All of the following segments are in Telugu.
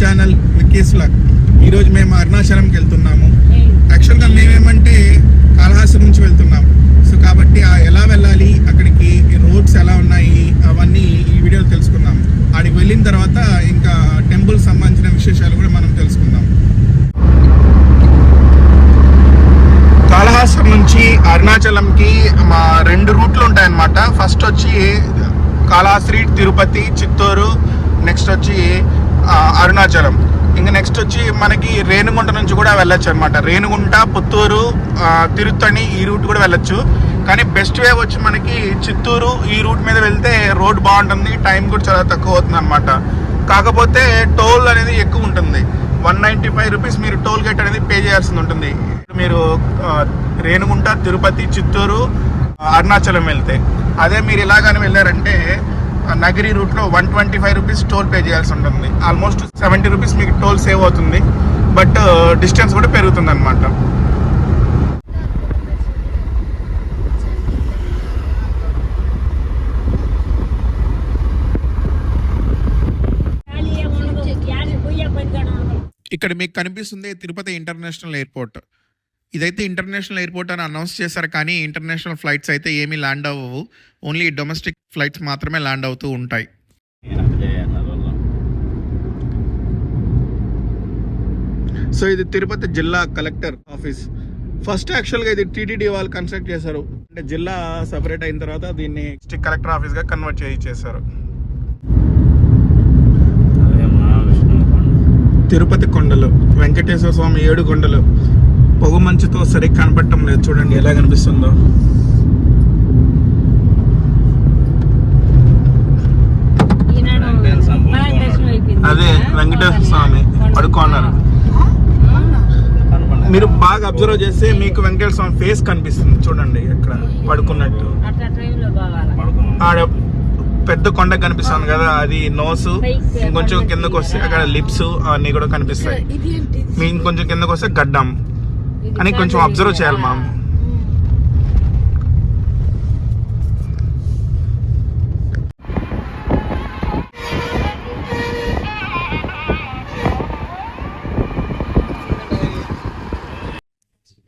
ఛానల్ విక్కీస్ ఈరోజు మేము అరుణాచలంకి వెళ్తున్నాము. యాక్చువల్గా మేమేమంటే కాళహాస్తి నుంచి వెళ్తున్నాం సో కాబట్టి ఎలా వెళ్ళాలి అక్కడికి రోడ్స్ ఎలా ఉన్నాయి అవన్నీ ఈ వీడియోలో తెలుసుకుందాం. ఆడికి వెళ్ళిన తర్వాత ఇంకా టెంపుల్ సంబంధించిన విశేషాలు కూడా మనం తెలుసుకుందాం. కాళహాస్తి నుంచి అరుణాచలంకి మా రెండు రూట్లు ఉంటాయన్నమాట. ఫస్ట్ వచ్చి కాళహస్తి తిరుపతి చిత్తూరు. నెక్స్ట్ వచ్చి అరుణాచలం. ఇంకా నెక్స్ట్ వచ్చి మనకి రేణుగుంట నుంచి కూడా వెళ్ళొచ్చు అనమాట రేణుగుంట పుత్తూరు తిరుత్తణి ఈ రూట్ కూడా వెళ్ళొచ్చు. కానీ బెస్ట్ వే వచ్చి మనకి చిత్తూరు ఈ రూట్ మీద వెళ్తే రోడ్ బాగుంటుంది టైం కూడా చాలా తక్కువ అవుతుంది అనమాట కాకపోతే టోల్ అనేది ఎక్కువ ఉంటుంది. వన్ నైంటీ ఫైవ్ రూపీస్ మీరు టోల్ గేట్ అనేది పే చేయాల్సి ఉంటుంది. మీరు రేణుగుంట తిరుపతి చిత్తూరు అరుణాచలం వెళ్తే. అదే మీరు ఇలాగానే వెళ్ళారంటే నగిరి రూట్లో one twenty five rupees toll pay చేయాల్సి ఉంటుంది. ఆల్మోస్ట్ సెవెంటీ రూపీస్ మీకు టోల్ సేవ్ అవుతుంది. బట్ డిస్టెన్స్ uh, కూడా పెరుగుతుంది అనమాట ఇక్కడ మీకు కనిపిస్తుంది తిరుపతి ఇంటర్నేషనల్ ఎయిర్పోర్ట్. ఇదైతే ఇంటర్నేషనల్ ఎయిర్పోర్ట్ అని అనౌన్స్ చేశారు కానీ ఇంటర్నేషనల్ ఫ్లైట్స్ అయితే ఏమీ ల్యాండ్ అవ్వవు. ఓన్లీ డొమెస్టిక్ ఫ్లైట్స్ మాత్రమే ల్యాండ్ అవుతూ ఉంటాయి. సో ఇది తిరుపతి జిల్లా కలెక్టర్ ఆఫీస్. ఫస్ట్ యాక్చువల్గా ఇది టీటీడీ వాళ్ళు కన్స్ట్రక్ట్ చేశారు. అంటే జిల్లా సపరేట్ అయిన తర్వాత దీన్ని డిస్ట్రిక్ట్ కలెక్టర్ ఆఫీస్గా కన్వర్ట్ చేసి చేశారు. తిరుపతి కొండలు వెంకటేశ్వర స్వామి ఏడు కొండలు. పొగ మంచుతో సరిగ్గా కనపడటం లేదు. చూడండి ఎలా కనిపిస్తుందో అదే వెంకటేశ్వర స్వామి పడుకోన్నారు మీరు బాగా అబ్జర్వ్ చేస్తే మీకు వెంకటేశ్వర స్వామి ఫేస్ కనిపిస్తుంది. చూడండి ఇక్కడ పడుకున్నట్టు. ఆడ పెద్ద కొండ కనిపిస్తుంది కదా అది నోసు ఇంకొంచెం కిందకు వస్తే అక్కడ లిప్స్ అన్ని కూడా కనిపిస్తాయి. మీ ఇంకొంచెం కిందకు వస్తే గడ్డం. అని కొంచెం అబ్జర్వ్ చేయాలి మామ్.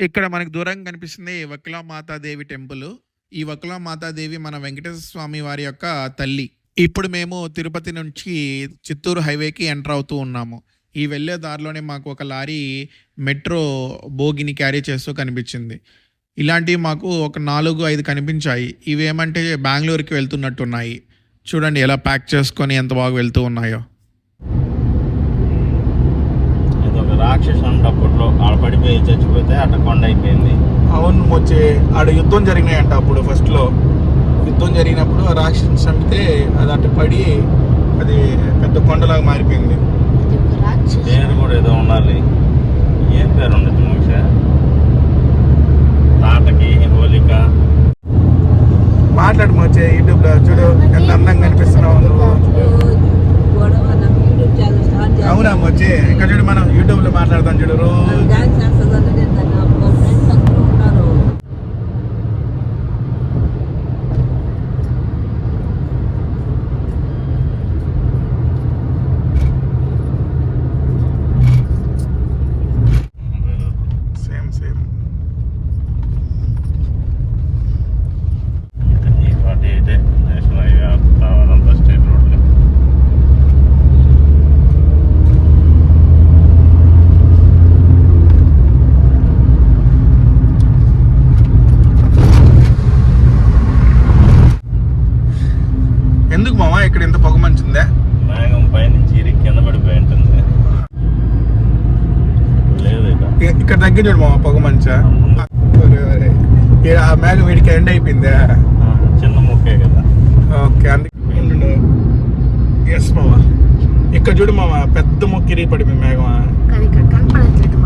ఇక్కడ మనకు దూరంగా కనిపిస్తుంది వకిలా మాతాదేవి టెంపుల్. ఈ వకిలా మాతాదేవి మన వెంకటేశ్వర స్వామి వారి యొక్క తల్లి. ఇప్పుడు మేము తిరుపతి నుంచి చిత్తూరు హైవేకి ఎంటర్ అవుతూ ఉన్నాము. ఈ వెళ్ళే దారిలోనే మాకు ఒక లారీ మెట్రో బోగిని క్యారీ చేస్తూ కనిపించింది. ఇలాంటివి మాకు ఒక నాలుగు ఐదు కనిపించాయి. ఇవి ఏమంటే బెంగళూరుకి వెళ్తున్నట్టున్నాయి. చూడండి ఎలా ప్యాక్ చేసుకొని ఎంత బాగా వెళ్తూ ఉన్నాయో. ఇది ఒక రాక్షసు అప్పట్లో ఆడ పడిపోయి చచ్చిపోతే అట్ట కొండ అయిపోయింది. అవును వచ్చే ఆడ యుద్ధం జరిగినాయంట అప్పుడు ఫస్ట్లో యుద్ధం జరిగినప్పుడు ఆ రాక్షసుని చంపితే అది అటు పడి అది పెద్ద కొండలాగా మారిపోయింది. పేరు కూడా ఏదో ఉండాలి. ఏం పేరు ఉండొచ్చు మోక్ష తాటకి హోలిక. మాట్లాడు వచ్చే యూట్యూబ్లో చూడు ఎంత అందంగా కనిపిస్తున్నావు నువ్వు అవునా వచ్చి ఇక్కడ చూడు మనం యూట్యూబ్లో మాట్లాడతాం చూడు రోజు సేమ్ సేమ్ ఈ పాటి అయితే నేషనల్ హైవే అదంతా స్టేట్ రోడ్లు ఎందుకు మామ ఇక్కడ ఇంత పొగ మంచిందే మేఘం పైనుంచి ఇరికి కింద పడిపోయి ఉంటుంది లేదు ఇక ఇ- ఇక్కడ దగ్గర చూడు మామ పొగ మంచా ఆ మేఘం వీడికి ఎండ్ అయిపోయిందా? చిన్న ముక్కే కదా. ఓకే అందుకే ఎస్ మామ. ఇక్కడ చూడు మామ పెద్ద మొక్కిరి పడిపోయింది మేఘమా? కానీ ఇక్కడ కనపడట్లేదు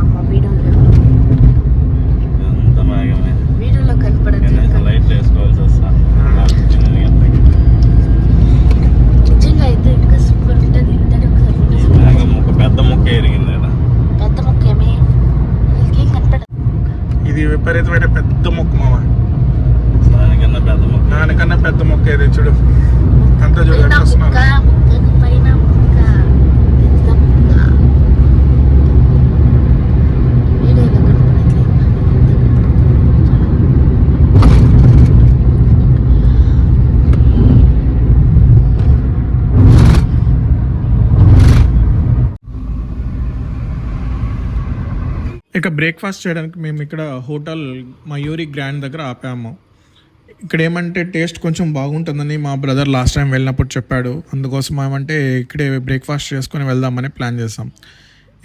ఇది విపరీతమైన పెద్ద మొక్క మామ. దానికన్నా పెద్ద ముక్క. దానికన్నా పెద్ద మొక్క ఏది? చూడు. అంతా చూడు వస్తున్నారు ముక్కకు పైన ముక్క పెద్ద ముక్క ఇక బ్రేక్ఫాస్ట్ చేయడానికి మేము ఇక్కడ హోటల్ మయూరి గ్రాండ్ దగ్గర ఆపాము. ఇక్కడ ఏమంటే టేస్ట్ కొంచెం బాగుంటుందని మా బ్రదర్ లాస్ట్ టైం వెళ్ళినప్పుడు చెప్పాడు. అందుకోసం ఏమంటే ఇక్కడే బ్రేక్ఫాస్ట్ చేసుకొని వెళ్దామని ప్లాన్ చేసాం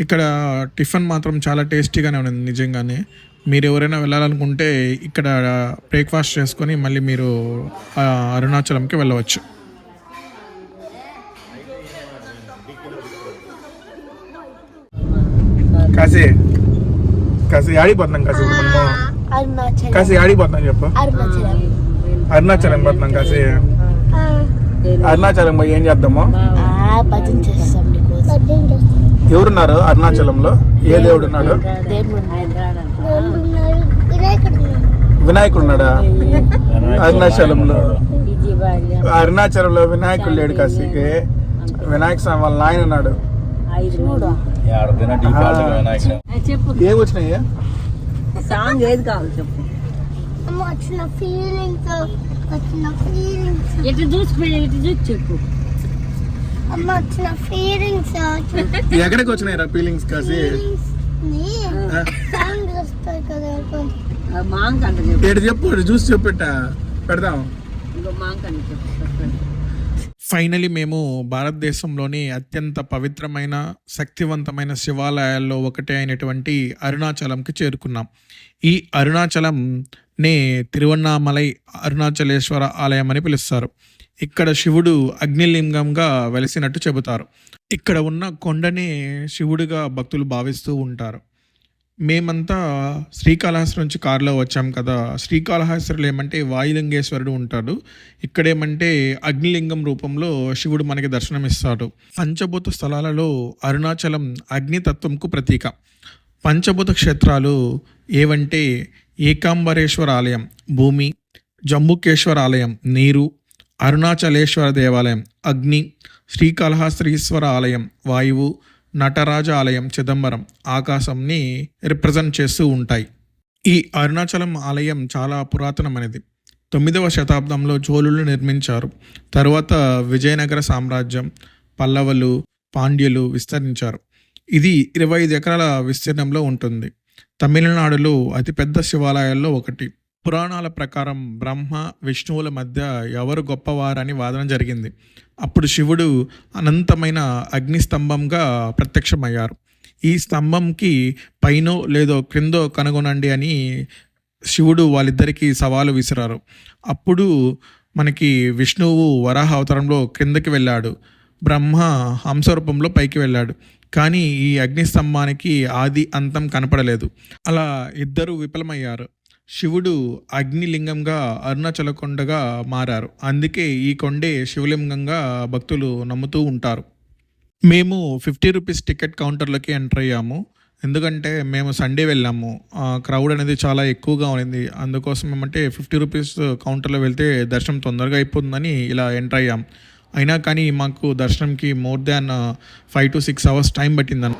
ఇక్కడ టిఫిన్ మాత్రం చాలా టేస్టీగానే ఉంది నిజంగానే. మీరు ఎవరైనా వెళ్ళాలనుకుంటే ఇక్కడ బ్రేక్ఫాస్ట్ చేసుకొని మళ్ళీ మీరు అరుణాచలంకి వెళ్ళవచ్చు. కాసే కాశీ ఆడిపోతున్నాం కాశీ ఇప్పుడు మనము కాశీ ఆడిపోతున్నాం చెప్పు. అరుణాచలం. పోతున్నాం కాశీ. అరుణాచలం పోయి ఏం చేద్దాము? ఎవరున్నారు అరుణాచలంలో? ఏ దేవుడు ఉన్నాడు? వినాయకుడు ఉన్నాడా? అరుణాచలంలో. అరుణాచలంలో వినాయకుడు లేడు కాశీకి. వినాయక స్వామి వాళ్ళ నాయన ఉన్నాడు. సాంగ్ ఏది కావాలి చెప్పు. వచ్చిన ఫీలింగ్స్ వచ్చిన ఫీలింగ్స్ ఎటు చూసి చూసి చెప్పు. అమ్మ వచ్చిన ఫీలింగ్స్ ఎక్కడికి వచ్చినాయి రా ఫీలింగ్స్ ఆ, సాంగ్ వస్తాయి కదా అంట చెప్పు. చెప్పు చూసి చెప్పిట్ట పెడదాం. ఇంకో అంట చెప్పు. ఫైనలీ మేము భారతదేశంలోని అత్యంత పవిత్రమైన శక్తివంతమైన శివాలయాల్లో ఒకటి అయినటువంటి అరుణాచలంకి చేరుకున్నాం. ఈ అరుణాచలం నే తిరువన్నామలై అరుణాచలేశ్వర ఆలయం అని పిలుస్తారు. ఇక్కడ శివుడు అగ్నిలింగంగా వెలిసినట్టు చెబుతారు. ఇక్కడ ఉన్న కొండనే శివుడిగా భక్తులు భావిస్తూ ఉంటారు. మేమంతా శ్రీకాళహస్తి నుంచి కారులో వచ్చాం కదా. శ్రీకాళహస్తిలో ఏమంటే వాయులింగేశ్వరుడు ఉంటాడు. ఇక్కడేమంటే అగ్నిలింగం రూపంలో శివుడు మనకి దర్శనమిస్తాడు. పంచభూత స్థలాలలో అరుణాచలం అగ్నితత్వంకు ప్రతీక. పంచభూత క్షేత్రాలు ఏవంటే ఏకాంబరేశ్వర ఆలయం భూమి జంబుకేశ్వర ఆలయం నీరు అరుణాచలేశ్వర దేవాలయం అగ్ని శ్రీకాళహస్త్రీశ్వర ఆలయం వాయువు నటరాజ ఆలయం చిదంబరం ఆకాశంని రిప్రజెంట్ చేస్తూ ఉంటాయి. ఈ అరుణాచలం ఆలయం చాలా పురాతనమైనది. తొమ్మిదవ శతాబ్దంలో చోళులు నిర్మించారు. తరువాత విజయనగర సామ్రాజ్యం పల్లవులు పాండ్యులు విస్తరించారు. ఇది ఇరవై ఐదు ఎకరాల విస్తీర్ణంలో ఉంటుంది. తమిళనాడులో అతిపెద్ద శివాలయాల్లో ఒకటి. పురాణాల ప్రకారం బ్రహ్మ విష్ణువుల మధ్య ఎవరు గొప్పవారని వాదన జరిగింది. అప్పుడు శివుడు అనంతమైన అగ్నిస్తంభంగా ప్రత్యక్షమయ్యారు. ఈ స్తంభంకి పైనో లేదో క్రిందో కనుగొనండి అని శివుడు వాళ్ళిద్దరికీ సవాలు విసిరారు. అప్పుడు మనకి విష్ణువు వరాహ అవతారంలో క్రిందకి వెళ్ళాడు. బ్రహ్మ హంసరూపంలో పైకి వెళ్ళాడు. కానీ ఈ అగ్నిస్తంభానికి ఆది అంతం కనపడలేదు. అలా ఇద్దరు విఫలమయ్యారు. శివుడు అగ్నిలింగంగా అరుణాచల కొండగా మారారు. అందుకే ఈ కొండే శివలింగంగా భక్తులు నమ్ముతూ ఉంటారు. మేము ఫిఫ్టీ రూపీస్ టికెట్ కౌంటర్లోకి ఎంటర్ అయ్యాము. ఎందుకంటే మేము సండే వెళ్ళాము. క్రౌడ్ అనేది చాలా ఎక్కువగా ఉంది అందుకోసం ఏమంటే ఫిఫ్టీ రూపీస్ కౌంటర్లో వెళ్తే దర్శనం తొందరగా అయిపోతుందని ఇలా ఎంటర్ అయ్యాం. అయినా కానీ మాకు దర్శనంకి more than five to six hours time పట్టిందన్న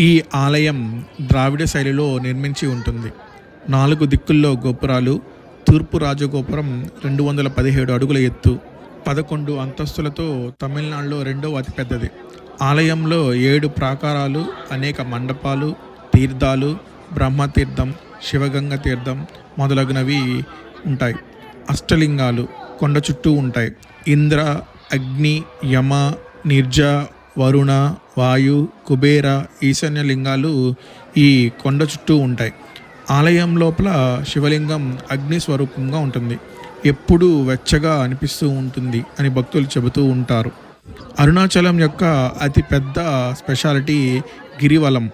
ఈ ఆలయం ద్రావిడ శైలిలో నిర్మించి ఉంటుంది. నాలుగు దిక్కుల్లో గోపురాలు తూర్పు రాజగోపురం రెండు వందల పదిహేడు అడుగుల ఎత్తు పదకొండు అంతస్తులతో తమిళనాడులో రెండవ అతిపెద్దది. ఆలయంలో ఏడు ప్రాకారాలు అనేక మండపాలు తీర్థాలు బ్రహ్మతీర్థం శివగంగ తీర్థం మొదలగునవి ఉంటాయి. అష్టలింగాలు కొండ చుట్టూ ఉంటాయి. ఇంద్ర అగ్ని యమ నిర్జ వరుణ వాయు కుబేర ఈశాన్య లింగాలు ఈ కొండ చుట్టూ ఉంటాయి. ఆలయం లోపల శివలింగం అగ్ని స్వరూపంగా ఉంటుంది. ఎప్పుడూ వెచ్చగా అనిపిస్తూ ఉంటుంది అని భక్తులు చెబుతూ ఉంటారు. అరుణాచలం యొక్క అతి పెద్ద స్పెషాలిటీ గిరివలం.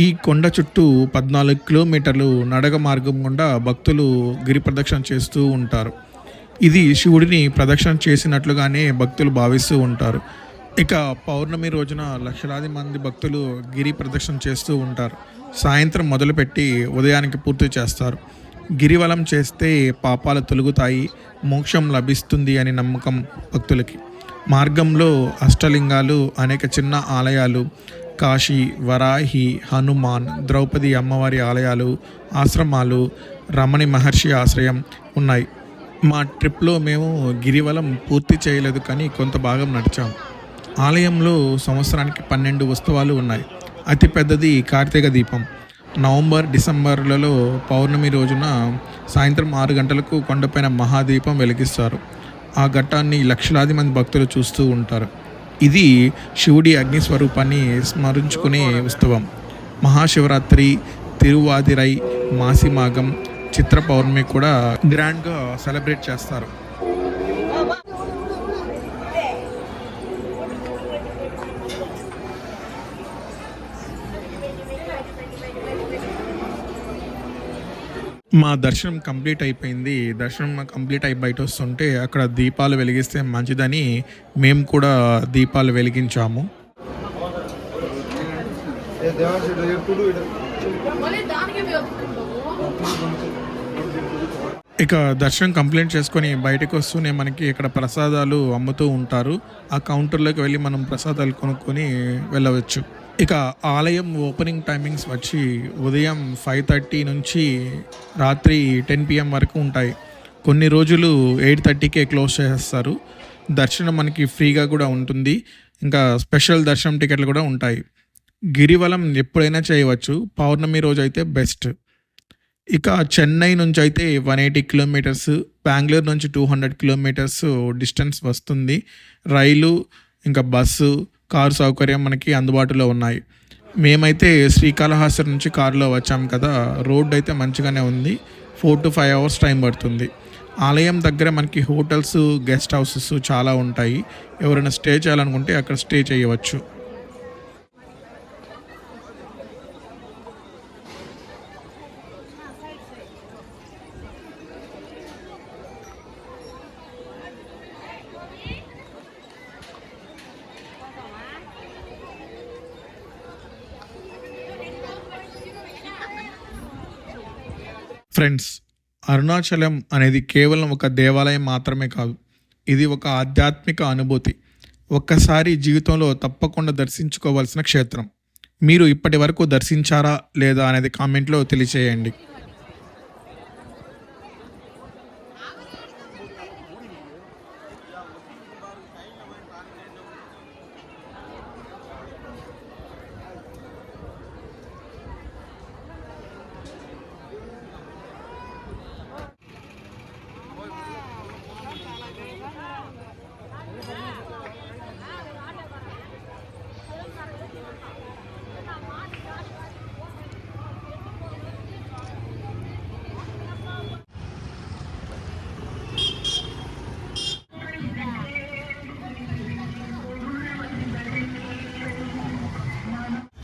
ఈ కొండ చుట్టూ పద్నాలుగు కిలోమీటర్లు నడక మార్గం గుండా భక్తులు గిరి ప్రదక్షిణ చేస్తూ ఉంటారు. ఇది శివుడిని ప్రదక్షిణ చేసినట్లుగానే భక్తులు భావిస్తూ ఉంటారు. ఇక పౌర్ణమి రోజున లక్షలాది మంది భక్తులు గిరి ప్రదక్షిణ చేస్తూ ఉంటారు. సాయంత్రం మొదలుపెట్టి ఉదయానికి పూర్తి చేస్తారు. గిరివలం చేస్తే పాపాలు తొలుగుతాయి మోక్షం లభిస్తుంది అని నమ్మకం భక్తులకి. మార్గంలో అష్టలింగాలు అనేక చిన్న ఆలయాలు కాశీ వరాహి హనుమాన్ ద్రౌపది అమ్మవారి ఆలయాలు ఆశ్రమాలు రమణి మహర్షి ఆశ్రయం ఉన్నాయి. మా ట్రిప్లో మేము గిరివలం పూర్తి చేయలేదు కానీ కొంత భాగం నడిచాం. ఆలయంలో సంవత్సరానికి పన్నెండు ఉత్సవాలు ఉన్నాయి. అతిపెద్దది కార్తీక దీపం. నవంబర్ డిసెంబర్లలో పౌర్ణమి రోజున సాయంత్రం ఆరు గంటలకు కొండపైన మహాదీపం వెలిగిస్తారు. ఆ ఘట్టాన్ని లక్షలాది మంది భక్తులు చూస్తూ ఉంటారు. ఇది శివుడి అగ్ని స్వరూపాన్ని స్మరించుకునే ఉత్సవం. మహాశివరాత్రి తిరువాదిరై మాసిమాగం చిత్ర పౌర్ణమి కూడా గ్రాండ్గా సెలబ్రేట్ చేస్తారు. మా దర్శనం కంప్లీట్ అయిపోయింది. దర్శనం కంప్లీట్ అయి బయట వస్తుంటే అక్కడ దీపాలు వెలిగిస్తే మంచిదని మేము కూడా దీపాలు వెలిగించాము. ఇక దర్శనం కంప్లీట్ చేసుకొని బయటకు వస్తూనే మనకి ఇక్కడ ప్రసాదాలు అమ్ముతూ ఉంటారు. ఆ కౌంటర్లోకి వెళ్ళి మనం ప్రసాదాలు కొనుక్కొని వెళ్ళవచ్చు. ఇక ఆలయం ఓపెనింగ్ టైమింగ్స్ వచ్చి ఉదయం ఫైవ్ థర్టీ నుంచి రాత్రి టెన్ పిఎం వరకు ఉంటాయి. కొన్ని రోజులు ఎయిట్ థర్టీకే క్లోజ్ చేసేస్తారు. దర్శనం మనకి ఫ్రీగా కూడా ఉంటుంది. ఇంకా స్పెషల్ దర్శనం టికెట్లు కూడా ఉంటాయి. గిరివలం ఎప్పుడైనా చేయవచ్చు. పౌర్ణమి రోజు అయితే బెస్ట్. ఇక చెన్నై నుంచి అయితే వన్ ఎయిటీ కిలోమీటర్స్ బెంగళూరు నుంచి టూ హండ్రెడ్ కిలోమీటర్స్ డిస్టెన్స్ వస్తుంది. రైలు ఇంకా బస్సు కారు సౌకర్యం మనకి అందుబాటులో ఉన్నాయి. మేమైతే శ్రీకాళహస్తి నుంచి కారులో వచ్చాం కదా. రోడ్ అయితే మంచిగానే ఉంది. Four to five hours time పడుతుంది. ఆలయం దగ్గర మనకి హోటల్స్ గెస్ట్ హౌసెస్ చాలా ఉంటాయి. ఎవరైనా స్టే చేయాలనుకుంటే అక్కడ స్టే చేయవచ్చు. ఫ్రెండ్స్ అరుణాచలం అనేది కేవలం ఒక దేవాలయం మాత్రమే కాదు. ఇది ఒక ఆధ్యాత్మిక అనుభూతి. ఒక్కసారి జీవితంలో తప్పకుండా దర్శించుకోవాల్సిన క్షేత్రం. మీరు ఇప్పటి వరకు దర్శించారా లేదా అనేది కామెంట్లో తెలియచేయండి.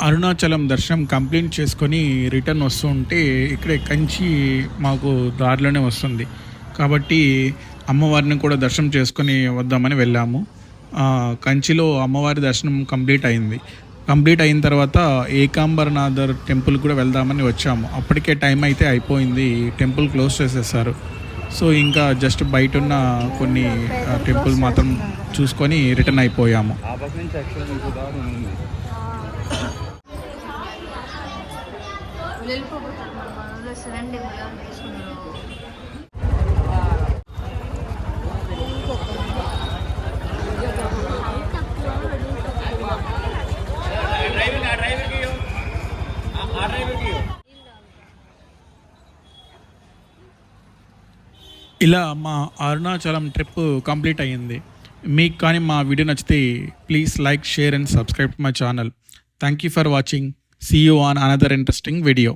అరుణాచలం దర్శనం కంప్లీట్ చేసుకొని రిటర్న్ వస్తుంటే ఇక్కడే కంచి మాకు దారిలోనే వస్తుంది. కాబట్టి అమ్మవారిని కూడా దర్శనం చేసుకొని వద్దామని వెళ్ళాము. కంచిలో అమ్మవారి దర్శనం కంప్లీట్ అయింది. కంప్లీట్ అయిన తర్వాత ఏకాంబరనాథర్ టెంపుల్ కూడా వెళ్దామని వచ్చాము. అప్పటికే టైం అయితే అయిపోయింది. టెంపుల్ క్లోజ్ చేసేసారు. సో ఇంకా జస్ట్ బయట ఉన్న కొన్ని టెంపుల్ మాత్రం చూసుకొని రిటర్న్ అయిపోయాము. ఆ పక్క ఇలా మా అరుణాచలం ట్రిప్ కంప్లీట్ అయ్యింది. మీకు కానీ మా వీడియో నచ్చితే please like share and subscribe my channel. Thank you for watching see you on another interesting video